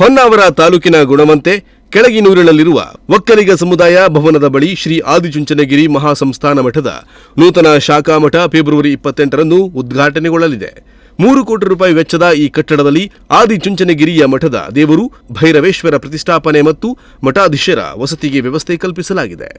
ಹೊನ್ನಾವರ ತಾಲೂಕಿನ ಗುಣವಂತೆ ಕೆಳಗಿನೂರಿನಲ್ಲಿರುವ ಒಕ್ಕಲಿಗ ಸಮುದಾಯ ಭವನದ ಬಳಿ ಶ್ರೀ ಆದಿಚುಂಚನಗಿರಿ ಮಹಾಸಂಸ್ಥಾನ ಮಠದ ನೂತನ ಶಾಖಾ ಮಠ ಫೆಬ್ರವರಿ ಇಪ್ಪತ್ತೆಂಟರಂದು ಉದ್ಘಾಟನೆಗೊಳ್ಳಲಿದೆ. ಮೂರು ಕೋಟಿ ರೂಪಾಯಿ ವೆಚ್ಚದ ಈ ಕಟ್ಟಡದಲ್ಲಿ ಆದಿಚುಂಚನಗಿರಿಯ ಮಠದ ದೇವರು ಭೈರವೇಶ್ವರ ಪ್ರತಿಷ್ಠಾಪನೆ ಮತ್ತು ಮಠಾಧೀಶರ ವಸತಿಗೆ ವ್ಯವಸ್ಥೆ ಕಲ್ಪಿಸಲಾಗಿದೆ.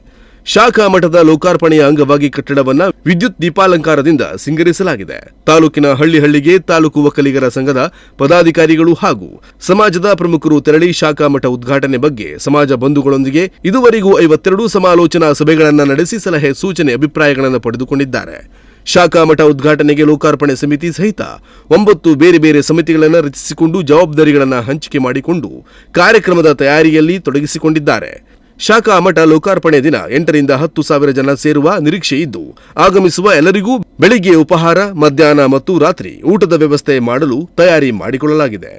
ಶಾಖಾ ಮಠದ ಲೋಕಾರ್ಪಣೆಯ ಅಂಗವಾಗಿ ಕಟ್ಟಡವನ್ನ ವಿದ್ಯುತ್ ದೀಪಾಲಂಕಾರದಿಂದ ಸಿಂಗರಿಸಲಾಗಿದೆ. ತಾಲೂಕಿನ ಹಳ್ಳಿ ಹಳ್ಳಿಗೆ ತಾಲೂಕು ಒಕ್ಕಲಿಗರ ಸಂಘದ ಪದಾಧಿಕಾರಿಗಳು ಹಾಗೂ ಸಮಾಜದ ಪ್ರಮುಖರು ತೆರಳಿ ಶಾಖಾ ಮಠ ಉದ್ಘಾಟನೆ ಬಗ್ಗೆ ಸಮಾಜ ಬಂಧುಗಳೊಂದಿಗೆ ಇದುವರೆಗೂ ಐವತ್ತೆರಡು ಸಮಾಲೋಚನಾ ಸಭೆಗಳನ್ನು ನಡೆಸಿ ಸಲಹೆ, ಸೂಚನೆ, ಅಭಿಪ್ರಾಯಗಳನ್ನು ಪಡೆದುಕೊಂಡಿದ್ದಾರೆ. ಶಾಖಾ ಮಠ ಉದ್ಘಾಟನೆಗೆ ಲೋಕಾರ್ಪಣೆ ಸಮಿತಿ ಸಹಿತ ಒಂಬತ್ತು ಬೇರೆ ಬೇರೆ ಸಮಿತಿಗಳನ್ನು ರಚಿಸಿಕೊಂಡು ಜವಾಬ್ದಾರಿಗಳನ್ನು ಹಂಚಿಕೆ ಮಾಡಿಕೊಂಡು ಕಾರ್ಯಕ್ರಮದ ತಯಾರಿಯಲ್ಲಿ ತೊಡಗಿಸಿಕೊಂಡಿದ್ದಾರೆ. ಶಾಖಾ ಮಠ ಲೋಕಾರ್ಪಣೆ ದಿನ ಎಂಟರಿಂದ ಹತ್ತು ಸಾವಿರ ಜನ ಸೇರುವ ನಿರೀಕ್ಷೆ ಇದ್ದು, ಆಗಮಿಸುವ ಎಲ್ಲರಿಗೂ ಬೆಳಿಗ್ಗೆ ಉಪಹಾರ, ಮಧ್ಯಾಹ್ನ ಮತ್ತು ರಾತ್ರಿ ಊಟದ ವ್ಯವಸ್ಥೆ ಮಾಡಲು ತಯಾರಿ ಮಾಡಿಕೊಳ್ಳಲಾಗಿದೆ.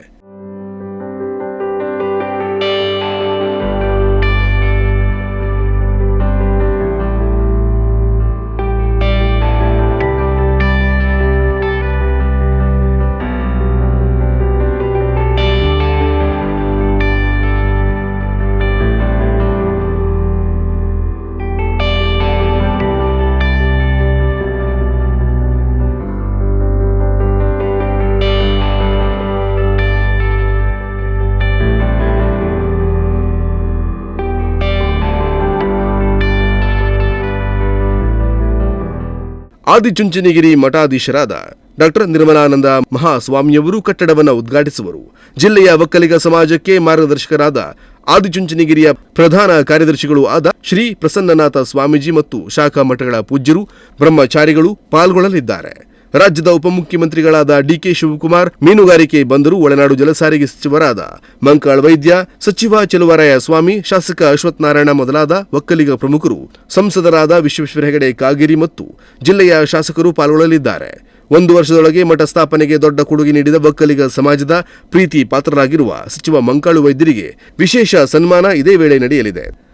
ಆದಿಚುಂಚನಗಿರಿ ಮಠಾಧೀಶರಾದ ಡಾಕ್ಟರ್ ನಿರ್ಮಲಾನಂದ ಮಹಾಸ್ವಾಮಿಯವರು ಕಟ್ಟಡವನ್ನು ಉದ್ಘಾಟಿಸುವರು. ಜಿಲ್ಲೆಯ ಒಕ್ಕಲಿಗ ಸಮಾಜಕ್ಕೆ ಮಾರ್ಗದರ್ಶಕರಾದ ಆದಿಚುಂಚನಗಿರಿಯ ಪ್ರಧಾನ ಕಾರ್ಯದರ್ಶಿಗಳು ಆದ ಶ್ರೀ ಪ್ರಸನ್ನನಾಥ ಸ್ವಾಮೀಜಿ ಮತ್ತು ಶಾಖಾ ಮಠಗಳ ಪೂಜ್ಯರು, ಬ್ರಹ್ಮಚಾರಿಗಳು ಪಾಲ್ಗೊಳ್ಳಲಿದ್ದಾರೆ. ರಾಜ್ಯದ ಉಪಮುಖ್ಯಮಂತ್ರಿಗಳಾದ ಡಿಕೆ ಶಿವಕುಮಾರ್, ಮೀನುಗಾರಿಕೆ ಬಂದರು, ಒಳನಾಡು ಜಲಸಾರಿಗೆ ಸಚಿವರಾದ ಮಂಕಾಳ್ ವೈದ್ಯ, ಸಚಿವ ಚೆಲುವರಾಯ ಸ್ವಾಮಿ, ಶಾಸಕ ಅಶ್ವಥ್ ನಾರಾಯಣ ಮೊದಲಾದ ಒಕ್ಕಲಿಗ ಪ್ರಮುಖರು, ಸಂಸದರಾದ ವಿಶ್ವೇಶ್ವರ ಹೆಗಡೆ ಕಾಗೇರಿ ಮತ್ತು ಜಿಲ್ಲೆಯ ಶಾಸಕರು ಪಾಲ್ಗೊಳ್ಳಲಿದ್ದಾರೆ. ಒಂದು ವರ್ಷದೊಳಗೆ ಮಠ ಸ್ಥಾಪನೆಗೆ ದೊಡ್ಡ ಕೊಡುಗೆ ನೀಡಿದ ಒಕ್ಕಲಿಗ ಸಮಾಜದ ಪ್ರೀತಿ ಪಾತ್ರರಾಗಿರುವ ಸಚಿವ ಮಂಕಾಳು ವೈದ್ಯರಿಗೆ ವಿಶೇಷ ಸನ್ಮಾನ ಇದೇ ವೇಳೆ ನಡೆಯಲಿದೆ.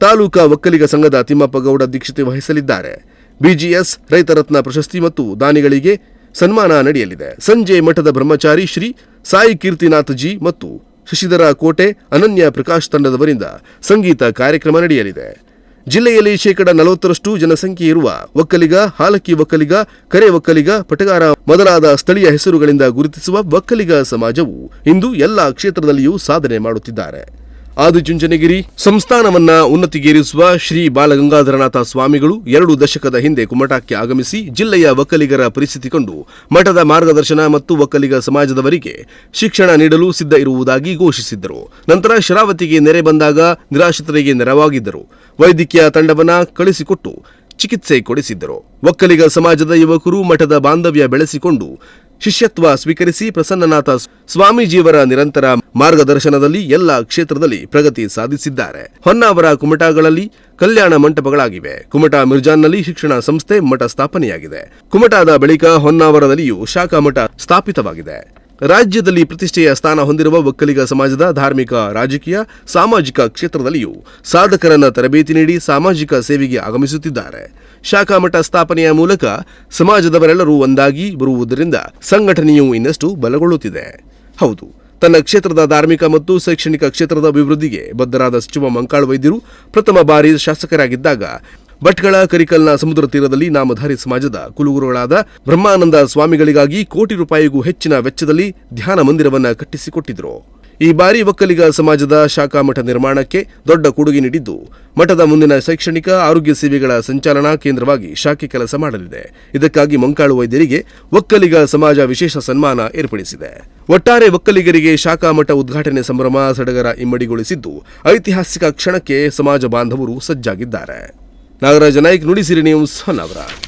ತಾಲೂಕಾ ಒಕ್ಕಲಿಗ ಸಂಘದ ತಿಮ್ಮಪ್ಪಗೌಡ ಅಧ್ಯಕ್ಷತೆ ವಹಿಸಲಿದ್ದಾರೆ. ಬಿಜಿಎಸ್, ರೈತರತ್ನ ಪ್ರಶಸ್ತಿ ಮತ್ತು ದಾನಿಗಳಿಗೆ ಸನ್ಮಾನ ನಡೆಯಲಿದೆ. ಸಂಜೆ ಮಠದ ಬ್ರಹ್ಮಚಾರಿ ಶ್ರೀ ಸಾಯಿ ಕೀರ್ತಿನಾಥ್ ಜಿ ಮತ್ತು ಶಶಿಧರ ಕೋಟೆ, ಅನನ್ಯ ಪ್ರಕಾಶ್ ತಂಡದವರಿಂದ ಸಂಗೀತ ಕಾರ್ಯಕ್ರಮ ನಡೆಯಲಿದೆ. ಜಿಲ್ಲೆಯಲ್ಲಿ ಶೇಕಡ ನಲವತ್ತರಷ್ಟು ಜನಸಂಖ್ಯೆ ಇರುವ ಒಕ್ಕಲಿಗ, ಹಾಲಕ್ಕಿ ಒಕ್ಕಲಿಗ, ಕರೆ ಒಕ್ಕಲಿಗ, ಪಟಗಾರ ಮೊದಲಾದ ಸ್ಥಳೀಯ ಹೆಸರುಗಳಿಂದ ಗುರುತಿಸುವ ಒಕ್ಕಲಿಗ ಸಮಾಜವು ಇಂದು ಎಲ್ಲ ಕ್ಷೇತ್ರದಲ್ಲಿಯೂ ಸಾಧನೆ ಮಾಡುತ್ತಿದ್ದಾರೆ. ಆದಿಚುಂಚನಗಿರಿ ಸಂಸ್ಥಾನವನ್ನ ಉನ್ನತಿಗೇರಿಸುವ ಶ್ರೀ ಬಾಲಗಂಗಾಧರನಾಥ ಸ್ವಾಮಿಗಳು ಎರಡು ದಶಕದ ಹಿಂದೆ ಕುಮಟಾಕ್ಕೆ ಆಗಮಿಸಿ ಜಿಲ್ಲೆಯ ಒಕ್ಕಲಿಗರ ಪರಿಸ್ಥಿತಿ ಕಂಡು ಮಠದ ಮಾರ್ಗದರ್ಶನ ಮತ್ತು ಒಕ್ಕಲಿಗ ಸಮಾಜದವರಿಗೆ ಶಿಕ್ಷಣ ನೀಡಲು ಸಿದ್ಧ ಇರುವುದಾಗಿ ಘೋಷಿಸಿದ್ದರು. ನಂತರ ಶರಾವತಿಗೆ ನೆರೆ ಬಂದಾಗ ನಿರಾಶ್ರಿತರಿಗೆ ನೆರವಾಗಿದ್ದರು. ವೈದ್ಯಕೀಯ ತಂಡವನ್ನ ಕಳಿಸಿಕೊಟ್ಟು ಚಿಕಿತ್ಸೆ ಕೊಡಿಸಿದ್ದರು. ಒಕ್ಕಲಿಗ ಸಮಾಜದ ಯುವಕರು ಮಠದ ಬಾಂಧವ್ಯ ಬೆಳೆಸಿಕೊಂಡು ಶಿಷ್ಯತ್ವ ಸ್ವೀಕರಿಸಿ ಪ್ರಸನ್ನನಾಥ ಸ್ವಾಮೀಜಿಯವರ ನಿರಂತರ ಮಾರ್ಗದರ್ಶನದಲ್ಲಿ ಎಲ್ಲ ಕ್ಷೇತ್ರದಲ್ಲಿ ಪ್ರಗತಿ ಸಾಧಿಸಿದ್ದಾರೆ. ಹೊನ್ನಾವರ ಕುಮಟಾಗಳಲ್ಲಿ ಕಲ್ಯಾಣ ಮಂಟಪಗಳಾಗಿವೆ. ಕುಮಟಾ ಮಿರ್ಜಾನ್ನಲ್ಲಿ ಶಿಕ್ಷಣ ಸಂಸ್ಥೆ ಮಠ ಸ್ಥಾಪನೆಯಾಗಿದೆ. ಕುಮಟಾದ ಬಳಿಕ ಹೊನ್ನಾವರದಲ್ಲಿಯೂ ಶಾಖಾ ಮಠ ಸ್ಥಾಪಿತವಾಗಿದೆ. ರಾಜ್ಯದಲ್ಲಿ ಪ್ರತಿಷ್ಠೆಯ ಸ್ಥಾನ ಹೊಂದಿರುವ ಒಕ್ಕಲಿಗ ಸಮಾಜದ ಧಾರ್ಮಿಕ, ರಾಜಕೀಯ, ಸಾಮಾಜಿಕ ಕ್ಷೇತ್ರದಲ್ಲಿಯೂ ಸಾಧಕರನ್ನ ತರಬೇತಿ ನೀಡಿ ಸಾಮಾಜಿಕ ಸೇವೆಗೆ ಆಗಮಿಸುತ್ತಿದ್ದಾರೆ. ಶಾಖಾ ಮಠ ಸ್ಥಾಪನೆಯ ಮೂಲಕ ಸಮಾಜದವರೆಲ್ಲರೂ ಒಂದಾಗಿ ಬರುವುದರಿಂದ ಸಂಘಟನೆಯು ಇನ್ನಷ್ಟು ಬಲಗೊಳ್ಳುತ್ತಿದೆ. ಹೌದು, ತನ್ನ ಕ್ಷೇತ್ರದ ಧಾರ್ಮಿಕ ಮತ್ತು ಶೈಕ್ಷಣಿಕ ಕ್ಷೇತ್ರದ ಅಭಿವೃದ್ಧಿಗೆ ಬದ್ಧರಾದ ಸಚಿವ ಮಂಕಾಳ ವೈದ್ಯರು ಪ್ರಥಮ ಬಾರಿ ಶಾಸಕರಾಗಿದ್ದಾಗ ಭಟ್ಕಳ ಕರಿಕಲ್ನ ಸಮುದ್ರ ತೀರದಲ್ಲಿ ನಾಮಧಾರಿ ಸಮಾಜದ ಕುಲಗುರುಗಳಾದ ಬ್ರಹ್ಮಾನಂದ ಸ್ವಾಮಿಗಳಿಗಾಗಿ ಕೋಟಿ ರೂಪಾಯಿಗೂ ಹೆಚ್ಚಿನ ವೆಚ್ಚದಲ್ಲಿ ಧ್ಯಾನ ಮಂದಿರವನ್ನು ಕಟ್ಟಿಸಿಕೊಟ್ಟಿದ್ರು. ಈ ಬಾರಿ ಒಕ್ಕಲಿಗ ಸಮಾಜದ ಶಾಖಾ ಮಠ ನಿರ್ಮಾಣಕ್ಕೆ ದೊಡ್ಡ ಕೊಡುಗೆ ನೀಡಿದ್ದು, ಮಠದ ಮುಂದಿನ ಶೈಕ್ಷಣಿಕ ಆರೋಗ್ಯ ಸೇವೆಗಳ ಸಂಚಾಲನಾ ಕೇಂದ್ರವಾಗಿ ಶಾಖೆ ಕೆಲಸ ಮಾಡಲಿದೆ. ಇದಕ್ಕಾಗಿ ಮಂಕಾಳು ವೈದ್ಯರಿಗೆ ಒಕ್ಕಲಿಗ ಸಮಾಜ ವಿಶೇಷ ಸನ್ಮಾನ ಏರ್ಪಡಿಸಿದೆ. ಒಟ್ಟಾರೆ ಒಕ್ಕಲಿಗರಿಗೆ ಶಾಖಾ ಮಠ ಉದ್ಘಾಟನೆ ಸಂಭ್ರಮ ಸಡಗರ ಇಮ್ಮಡಿಗೊಳಿಸಿದ್ದು, ಐತಿಹಾಸಿಕ ಕ್ಷಣಕ್ಕೆ ಸಮಾಜ ಬಾಂಧವರು ಸಜ್ಜಾಗಿದ್ದಾರೆ. ನಾಗರಾಜ ನಾಯ್ಕ್ ನುಡಿಸಿರಿ ನೀವು